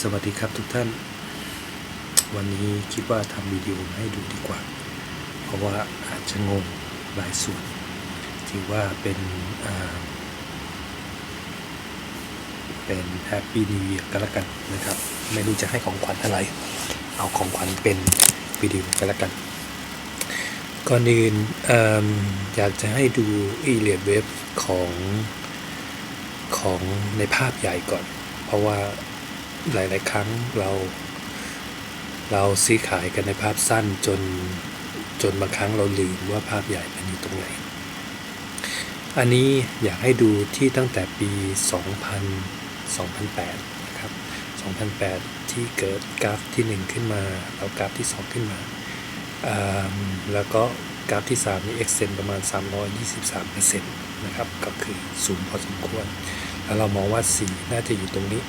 สวัสดีครับทุกท่าน วันนี้คิดว่าทำวิดีโอมาให้ดูดีกว่า เพราะว่าอาจจะงงหลายส่วน ถือว่าเป็นเป็นแฮปปี้นิว e ย r ก็แล้วกันนะครับ ไม่รู้จะให้ของขวัญอะไร เอาของขวัญเป็นวิดีโอก็แล้วกัน ก่อนอื่นออยากจะให้ดูอีเลียเว็บของของในภาพใหญ่ก่อน เพราะว่า หลาย ๆ ครั้งเรา เราซื้อขายกันในภาพสั้นจนจนบางครั้งเราลืมว่าภาพใหญ่มันอยู่ตรงไหน อันนี้อยากให้ดูที่ตั้งแต่ปี 2000 2008 นะครับ 2008 ที่เกิดกราฟที่ 1 ขึ้นมาแล้วกราฟที่ 2 ขึ้นมาาแล้วก็กราฟที่ 3 นี่ extend ประมาณ 323%นะครับ ก็คือสูงพอสมควร แล้วเรามองว่า 4 น่าจะอยู่ตรงนี้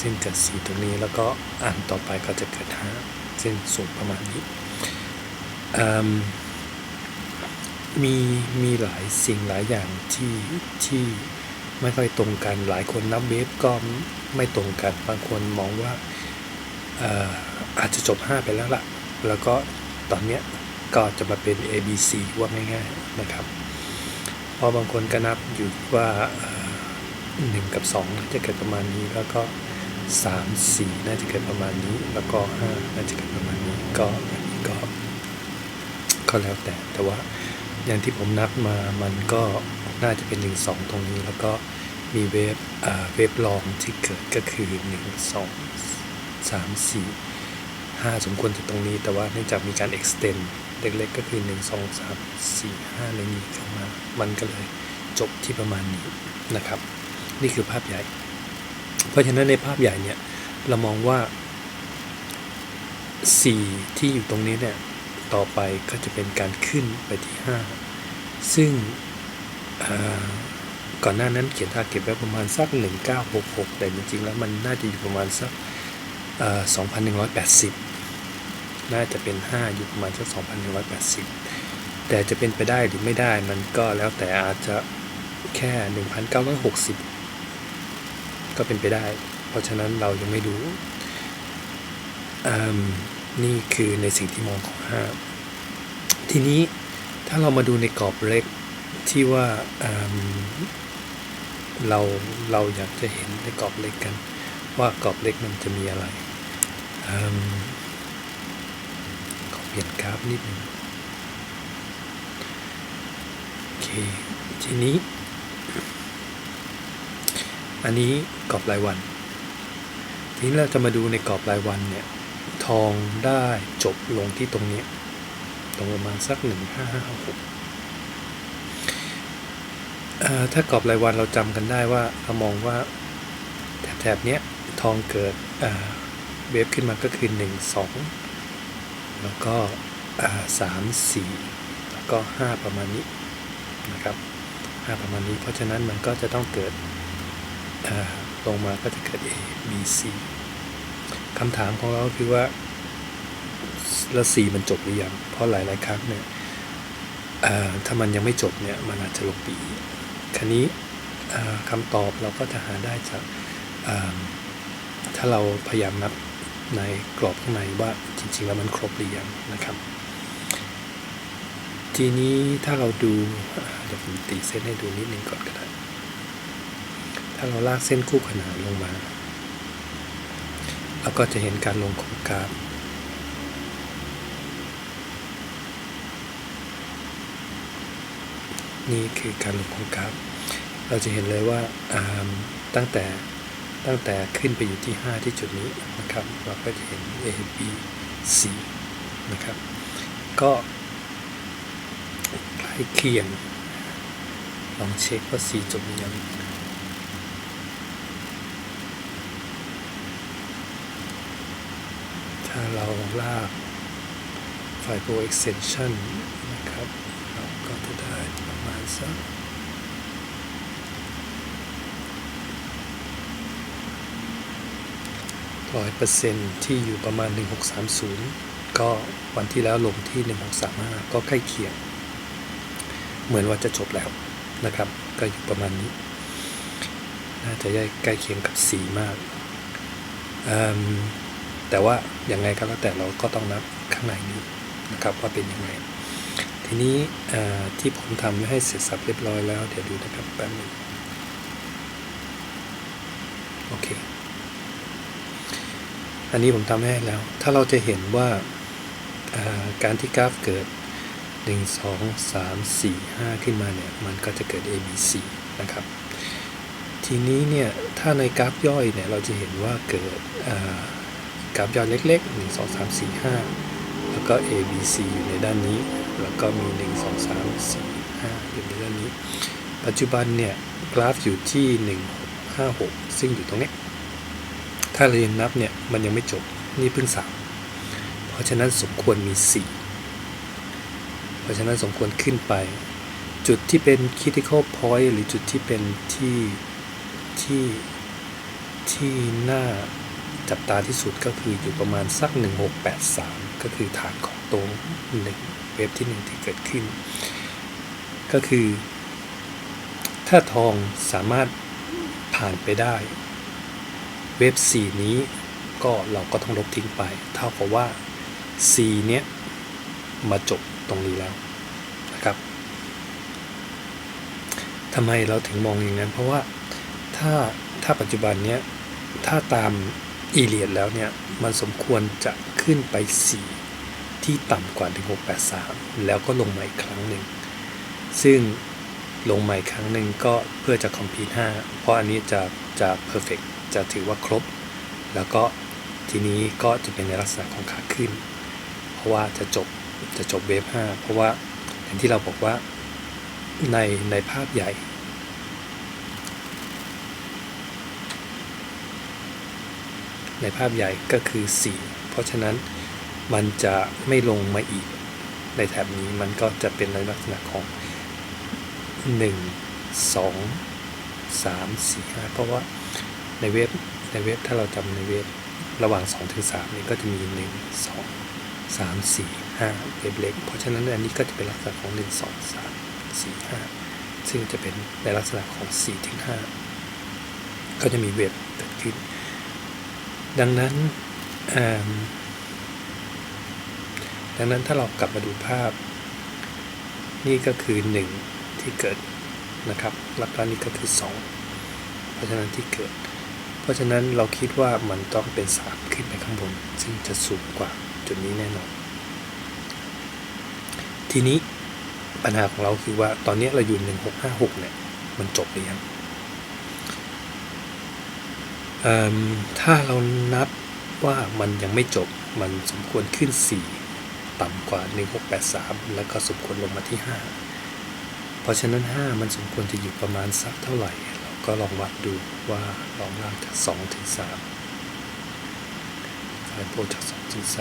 ซึ่งเกิด 4 ตรงนี้แล้วก็อ่านต่อไปก็จะเกิด5ซึ่งสูงประมาณนี้มมีมีหลายสิ่งหลายอย่างที่ที่ไม่ค่อยตรงกันหลายคนนับเวฟก็ไม่ตรงกัน บางคนมองว่าเอ่อาจจะจบ 5 ไปแล้วล่ะ แล้วก็ตอนเนี้ยก็จะมาเป็น A B C ว่าง่ายๆนะครับเพราะบางคนก็นับอยู่ว่าเอ่อหนึ่งกับ2จะเกิดประมาณนี้แล้วก็ 3 4 น่าจะเกิดประมาณนี้ แล้วก็ 5 น่าจะเกิดประมาณนี้ ก็อันนี้ก็ ก็แล้วแต่ แต่ว่าอย่างที่ผมนับมา มันก็น่าจะเป็น 1 2 ตรงนี้ แล้วก็มีเวฟอ่าเวฟลองที่เกิดก็คือ 1 2 3 4 5 สมควรจะตรงนี้ แต่ว่าเนื่องจากมีการ extend เล็กๆก็คือ 1 2 3 4 5ในนี้เข้ามา มันก็เลยจบที่ประมาณนี้นะครับ นี่คือภาพใหญ่ เพราะฉะนั้นในภาพใหญ่เนี่ยเรามองว่า 4 ที่อยู่ตรงนี้เนี่ยต่อไปก็จะเป็นการขึ้นไปที่ 5 ซึ่งก่อนหน้านั้นเขียนทาเก็ตไว้ประมาณสัก 1966 แต่จริงๆ แล้วมันน่าจะอยู่ประมาณสักอ่า2,180 น่าจะเป็น 5 อยู่ประมาณสัก 2,180 แต่จะเป็นไปได้หรือไม่ได้มันก็แล้วแต่อาจจะแค่ 1,960 ก็เป็นไปได้ เพราะฉะนั้นเรายังไม่รู้ นี่คือในสิ่งที่มองของห้าทีนี้ถ้าเรามาดูในกรอบเล็กที่ว่าเราเราอยากจะเห็นในกรอบเล็กกัน ว่ากรอบเล็กมันจะมีอะไรอขอเปลี่ยนกราฟนิดนึงโอเคทีนี้ อันนี้กรอบรายวัน ทีนี้เราจะมาดูในกรอบรายวันเนี่ย ทองได้จบลงที่ตรงนี้ ตรงประมาณสักหนึ่งห้าห้าหกถ้ากรอบรายวันเราจำกันได้ว่าเรามองว่าแถบๆเนี้ยทองเกิดเวฟขึ้นมาก็คือหนึ่งสองแล้วก็อ่าสามสี่แล้วก็ห้าประมาณนี้นะครับห้าประมาณนี้เพราะฉะนั้นมันก็จะต้องเกิด ลงมาก็จะเกิด A B C คำถามของเราคือว่าแล้วสีมันจบหรือยัง เพราะหลาย ๆ ครั้งเนี่ยถ้ามันยังไม่จบเนี่ยมันอาจจะลงปีคันนี้คำตอบเราก็จะหาได้จากถ้าเราพยายามนับในกรอบข้างในว่าจริง ๆ แล้วมันครบหรือยังนะครับ ทีนี้ถ้าเราดูเดี๋ยวผมตีเส้นให้ดูนิดนึงก่อนก็ได้ ถ้าเราลากเส้นคู่ขนานลงมาเราก็จะเห็นการลงของกราฟนี่คือการลงของกราฟ เราจะเห็นเลยว่าาตั้งแต่ตั้งแต่ขึ้นไปอยู่ที่ 5 ที่จุดนี้นะครับ เราก็จะเห็น A B C นะครับ ก็ใกล้เคียง ลองเช็คว่า C จบหรือยัง ถ้า เราลากไฟล์ Pro Extension นะครับ เราก็จะได้ประมาณสักร้อยเปอร์เซ็นที่อยู่ประมาณ 1630 ก็วันที่แล้วลงที่ 1635 ก็ใกล้เคียง เหมือนว่าจะจบแล้วนะครับ ก็อยู่ประมาณนี้ น่าจะใกล้เคียงกับสีมาก แต่ว่า ยังไงก็แล้วแต่เราก็ต้องนับข้างในนี้นะครับว่าเป็นยังไง ทีนี้ที่ผมทำให้เสร็จสับเรียบร้อยแล้ว เดี๋ยวดูนะครับแป๊บนึงโอเค อันนี้ผมทำให้แล้ว ถ้าเราจะเห็นว่าการที่กราฟเกิด 1 2 3 4 5 ขึ้นมาเนี่ย มันก็จะเกิด A B C นะครับ ทีนี้เนี่ย ถ้าในกราฟย่อยเนี่ย เราจะเห็นว่าเกิด กราฟยอยเล็กๆ 1 2 3 4 5 แล้วก็ A B C อยู่ในด้านนี้ แล้วก็มี 1 2 3 4 5 อยู่ในด้านนี้ ปัจจุบันเนี่ยกราฟอยู่ที่ 156 ซึ่งอยู่ตรงนี้ ถ้าเรายังนับเนี่ยมันยังไม่จบ นี่เพิ่ง 3 เพราะฉะนั้นสมควรมี 4 เพราะฉะนั้นสมควรขึ้นไป จุดที่เป็น critical point หรือจุดที่เป็นที่ที่ที่น่า จับตาที่สุดก็คืออยู่ประมาณสัก 1683 ก็คือฐานของโตรงหนึ่งเวฟที่หนึ่งที่เกิดขึ้น ก็คือ ถ้าทองสามารถผ่านไปได้ เวฟ4นี้ก็เราก็ต้องลบทิ้งไป เท่ากับว่า C เนี้ยมาจบตรงนี้แล้วนะครับทำไมเราถึงมองอย่างนั้น เพราะว่าถ้าถ้าปัจจุบันเนี้ยถ้าตาม อีเลียดแล้วเนี่ยมันสมควรจะขึ้นไป 4 ที่ต่ำกว่า 1683 แล้วก็ลงมาอีกครั้งหนึ่ง ซึ่งลงมาอีกครั้งหนึ่งก็เพื่อจะคอมพีท5เพราะอันนี้จะจะเพอร์เฟกจะถือว่าครบ แล้วก็ทีนี้ก็จะเป็นในลักษณะของขาขึ้น เพราะว่าจะจบจะจบเวฟ5เพราะว่าอย่างที่เราบอกว่าในในภาพใหญ่ ในภาพใหญ่ก็คือ 4 เพราะฉะนั้นมันจะไม่ลงมาอีก ในแถบนี้มันก็จะเป็นในลักษณะของ 1 2 3 4 5 เพราะว่าในเว็บในเว็บถ้าเราจำในเว็บระหว่าง2ถึง3นี่ก็จะมี 1 2 3 4 5 เว็บเล็ก เพราะฉะนั้นอันนี้ก็จะเป็นลักษณะของ 1 2 3 4 5 ซึ่งจะเป็นในลักษณะของ4ถึง5ก็จะมีเว็บเกิดขึ้น ดังนั้นดังนั้นถ้าเรากลับมาดูภาพ นี่ก็คือ 1 ที่เกิดนะครับแล้วก็นี่ก็คือ 2 เพราะฉะนั้นที่เกิด เพราะฉะนั้นเราคิดว่ามันต้องเป็น 3 ขึ้นไปข้างบน ซึ่งจะสูงกว่าจุดนี้แน่นอน ทีนี้ปัญหาของเราคือว่าตอนนี้เราอยู่ 1656เนี่ยมันจบหรือยัง ถ้าเรานับว่ามันยังไม่จบมันสมควรขึ้น 4 ต่ำกว่า 1683 แล้วก็สมควรลงมาที่ 5 เพราะฉะนั้น 5 มันสมควรจะอยู่ประมาณสักเท่าไหร่ เราก็ลองวัดดูว่าลองล่างจาก2ถึง3การโพจาก2ถึง3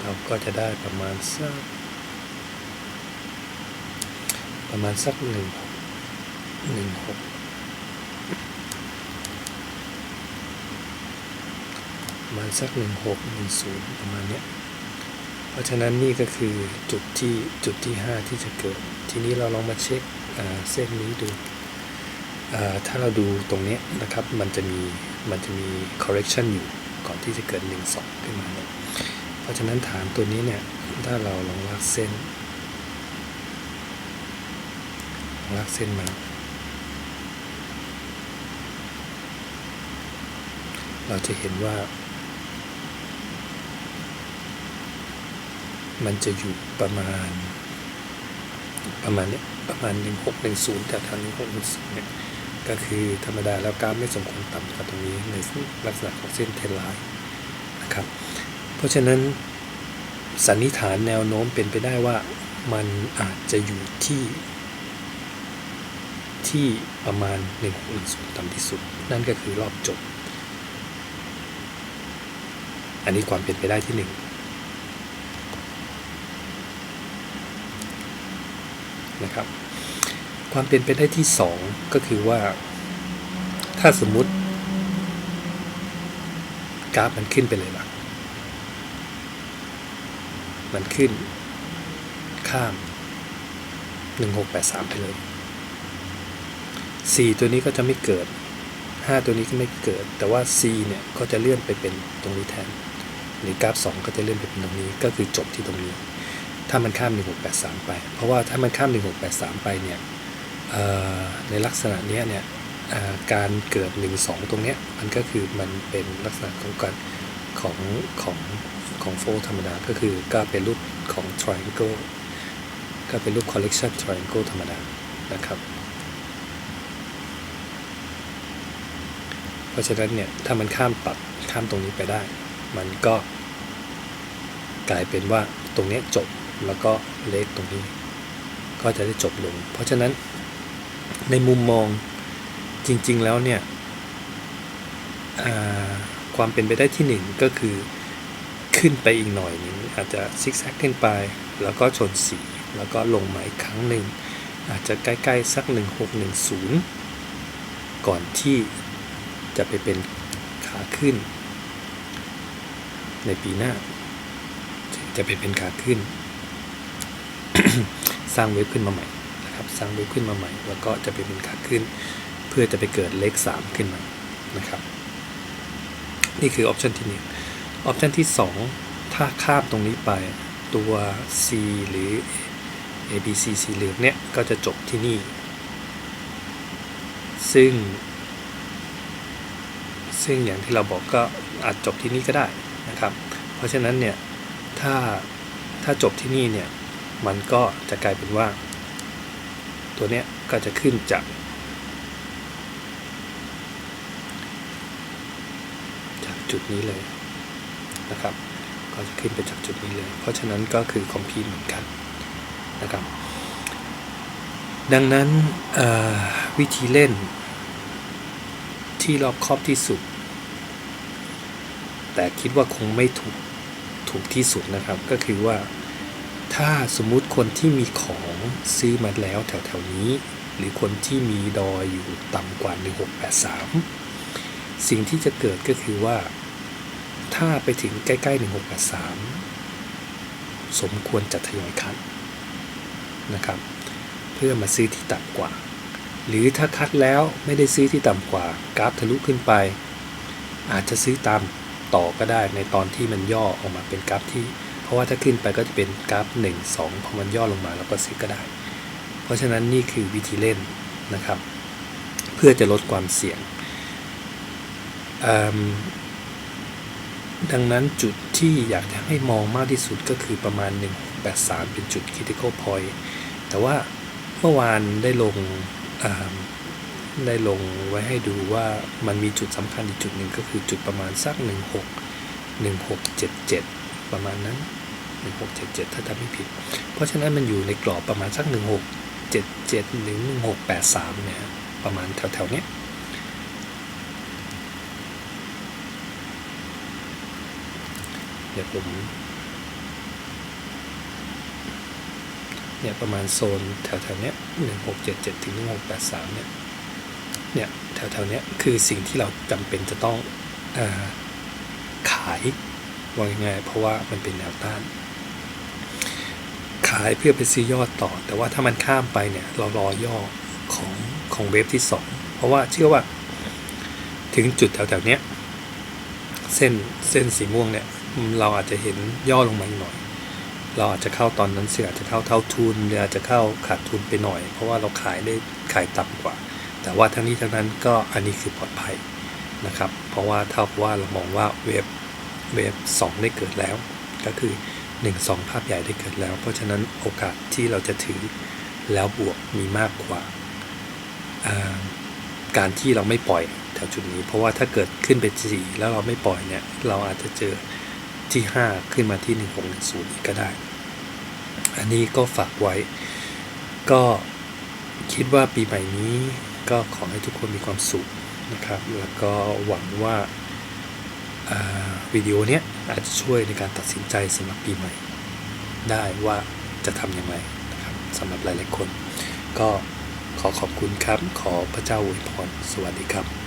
เราก็จะได้ประมาณสักประมาณสัก 1 1 6 ประมาณสักหนึ่งหกหนึ่งศูนย์ประมาณเนี้ย เพราะฉะนั้นนี่ก็คือจุดที่จุดที่ห้าที่จะเกิด ทีนี้เราลองมาเช็คเส้นนี้ดู ถ้าเราดูตรงเนี้ยนะครับ มันจะมี มันจะมี correction อยู่ ก่อนที่จะเกิด 1 2 ขึ้นมาเนี่ย เพราะฉะนั้นฐานตัวนี้เนี่ย ถ้าเราลองลากเส้น ลากเส้นมาเราจะเห็นว่า มันจะอยู่ประมาณ ประมาณเนี้ยประมาณ 1610แต่ทาง1610เนี่ยก็คือธรรมดาแล้วกราฟไม่สมควรต่ำกว่าตรงนี้ในลักษณะของเส้นเทนไลน์นะครับ เพราะฉะนั้นสันนิษฐานแนวโน้มเป็นไปได้ว่ามันอาจจะอยู่ที่ที่ประมาณ 1610ต่ำที่สุด นั่นก็คือรอบจบ อันนี้ความเป็นไปได้ที่ห นะครับ ความเป็นไปได้ที่สองก็คือว่า ถ้าสมมุติกราฟมันขึ้นไปเลยล่ะ มันขึ้น ข้าม 1683 ไปเลย 4 ตัวนี้ก็จะไม่เกิด 5 ตัวนี้ก็ไม่เกิด แต่ว่า C เนี่ยก็จะเลื่อนไปเป็นตรงนี้แทน หรือกราฟ 2 ก็จะเลื่อนไปเป็นตรงนี้ ก็คือจบที่ตรงนี้ ถ้ามันข้าม 1683 ไป เพราะว่าถ้ามันข้าม 1683 ไปเนี่ยในลักษณะเนี้ยเนี่ยการเกิด 1 2 ตรงเนี้ยมันก็คือมันเป็นลักษณะของการของของของโฟธรรมดาก็คือก็เป็นรูปของ triangle ก็เป็นรูป collection triangle ธรรมดานะครับ เพราะฉะนั้นเนี่ยถ้ามันข้ามตัดข้ามตรงนี้ไปได้ มันก็กลายเป็นว่าตรงเนี้ยจบ แล้วก็เลขตรงนี้ ก็จะได้จบลง เพราะฉะนั้นในมุมมองจริง ๆ แล้วเนี่ยความเป็นไปได้ที่หนึ่งก็คือขึ้นไปอีกหน่อยนึงอาจจะซิกแซกขึ้นไป แล้วก็ชนสีแล้วก็ลงมาอีกครั้งหนึ่ง อาจจะใกล้ ๆ สัก 1610 ก่อนที่จะไปเป็นขาขึ้น ในปีหน้าจะไปเป็นขาขึ้น สร้างเว็บขึ้นมาใหม่นะครับสร้างเว็บขึ้นมาใหม่ แล้วก็จะไปเป็นขาขึ้น เพื่อจะไปเกิดเลข 3 ขึ้นมานะครับ นี่คือออปชันที่หนึ่งออปชันที่ 2 ถ้าข้ามตรงนี้ไปตัว C หรือ A B C สีเหลืองเนี่ย ก็จะจบที่นี่ ซึ่ง ซึ่งอย่างที่เราบอกก็อาจจบที่นี่ก็ได้นะครับ เพราะฉะนั้นเนี่ย ถ้าถ้าจบที่นี่เนี่ย มันก็จะกลายเป็นว่า ตัวเนี้ยก็จะขึ้นจาก จากจุดนี้เลยนะครับ ก็จะขึ้นไปจากจุดนี้เลย เพราะฉะนั้นก็คือคอมพีเหมือนกันนะครับ ดังนั้นวิธีเล่นที่รอบครอบที่สุด แต่คิดว่าคงไม่ถูกถูกที่สุดนะครับก็คือว่า ถ้าสมมุติคนที่มีของซื้อมาแล้วแถวๆนี้ หรือคนที่มีดอยอยู่ต่ำกว่า 1683 สิ่งที่จะเกิดก็คือว่า ถ้าไปถึงใกล้ๆ 1683 สมควรจะทยอยคัดนะครับ เพื่อมาซื้อที่ต่ำกว่า หรือถ้าคัดแล้วไม่ได้ซื้อที่ต่ำกว่า กราฟทะลุขึ้นไป อาจจะซื้อตามต่อก็ได้ในตอนที่มันย่อออกมาเป็นกราฟที่ ราะว่าถ้าขึ้นไปก็จะเป็นกราฟ 1 2 พอมันย่อลงมาเราก็ซื้อก็ได้ เพราะฉะนั้นนี่คือวิธีเล่นนะครับ เพื่อจะลดความเสี่ยง ดังนั้นจุดที่อยากจะให้มองมากที่สุดก็คือประมาณ 183 เป็นจุด critical point แต่ว่าเมื่อวานได้ลงได้ลงไว้ให้ดูว่ามันมีจุดสำคัญอีกจุดหนึ่งก็คือจุดประมาณสัก 16 1677 ประมาณนั้น 1677 ถ้าจำไม่ผิด เพราะฉะนั้นมันอยู่ในกรอบประมาณสัก 1677ถึง1683 เนี่ยประมาณแถวๆเนี้ยเดี๋ยวผมเนี่ยประมาณโซนแถวๆเนี้ย1677 ถึง 1683 เนี่ย เนี่ยแถวๆเนี้ยคือสิ่งที่เราจำเป็นจะต้องอขายว่าง่ายเพราะว่ามันเป็นแนวต้าน ขายเพื่อไปซื้อยอดต่อ แต่ว่าถ้ามันข้ามไปเนี่ยเรารอย่อของของเวฟที่ 2 เพราะว่าเชื่อว่าถึงจุดแถวๆเนี้ยเส้นเส้นสีม่วงเนี่ยเราอาจจะเห็นย่อลงมาอีกหน่อย เราอาจจะเข้าตอนนั้นเสียอาจจะเข้าเท่าทุนหรืออาจจะเข้าขาดทุนไปหน่อย เพราะว่าเราขายได้ขายต่ำกว่า แต่ว่าทั้งนี้ทั้งนั้นก็อันนี้คือปลอดภัยนะครับ เพราะว่าเท่ากับว่าเรามองว่าเวฟเวฟสองได้เกิดแล้ว ก็คือ 1 2 ภาพใหญ่ได้เกิดแล้ว เพราะฉะนั้นโอกาสที่เราจะถือแล้วบวกมีมากกว่าการที่เราไม่ปล่อยแถวจุดนี้ เพราะว่าถ้าเกิดขึ้นไปสี่แล้วเราไม่ปล่อยเนี่ยเราอาจจะเจอที่ 5 ขึ้นมาที่ 1610อีกก็ได้ อันนี้ก็ฝากไว้ ก็คิดว่าปีใหม่นี้ก็ขอให้ทุกคนมีความสุขนะครับ แล้วก็หวังว่าอ่าวิดีโอเนี้ย อาจจะช่วยในการตัดสินใจสำหรับปีใหม่ ได้ว่าจะทำอย่างไรนะครับสำหรับหลายๆคน ก็ขอขอบคุณครับ ขอพระเจ้าอวยพรสวัสดีครับ